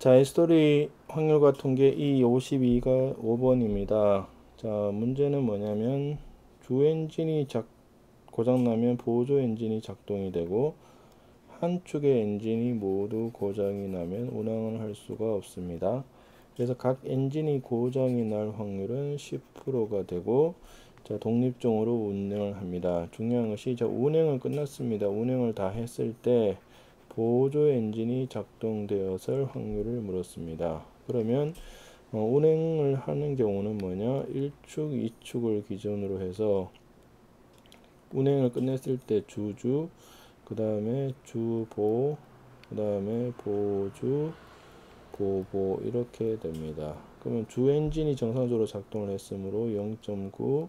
자, S토리 확률과 통계 이 52가 5번입니다. 자, 문제는 뭐냐면 주 엔진이 작, 고장나면 보조 엔진이 작동이 되고 한 축의 엔진이 모두 고장이 나면 운항을 할 수가 없습니다. 그래서 각 엔진이 고장이 날 확률은 10%가 되고 자, 독립적으로 운행을 합니다. 중요한 것이 자, 운행은 끝났습니다. 운행을 다 했을 때 보조 엔진이 작동되었을 확률을 물었습니다. 그러면 어, 운행을 하는 경우는 뭐냐? 1축, 2축을 기준으로 해서 운행을 끝냈을 때 주주, 그 다음에 주보, 그 다음에 보주, 보보 이렇게 됩니다. 그러면 주 엔진이 정상적으로 작동을 했으므로 0.9,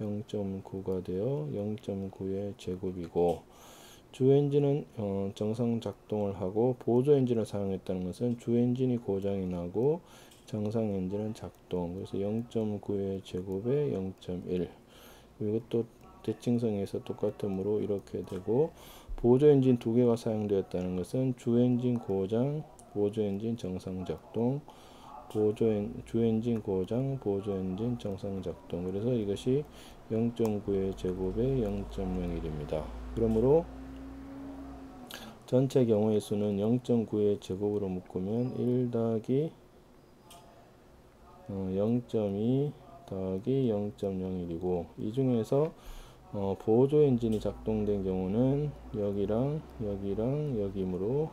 0.9가 되어 0.9의 제곱이고 주 엔진은 어, 정상 작동을 하고 보조 엔진을 사용했다는 것은 주 엔진이 고장이 나고 정상 엔진은 작동. 그래서 0.9의 제곱에 0.1 그리고 또 대칭성에서 똑같으므로 이렇게 되고 보조 엔진 두 개가 사용되었다는 것은 주 엔진 고장 보조 엔진 정상 작동 보조 엔, 주 엔진 고장 보조 엔진 정상 작동. 그래서 이것이 0.9의 제곱에 0.01입니다. 그러므로 전체 경우의 수는 0.9의 제곱으로 묶으면 1 더하기 어, 0.2 더하기 0.01이고 이 중에서 어, 보조 엔진이 작동된 경우는 여기랑 여기랑 여기므로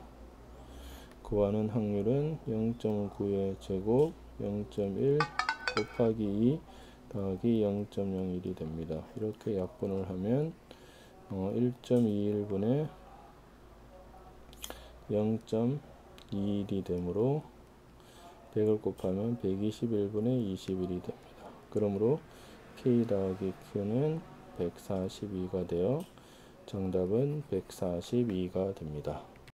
구하는 확률은 0.9의 제곱 0.1 곱하기 2 더하기 0.01이 됩니다. 이렇게 약분을 하면 어, 1.21분의 0.21이 되므로 100을 곱하면 121분의 21이 됩니다. 그러므로 K 더하기 Q는 142가 되어 정답은 142가 됩니다.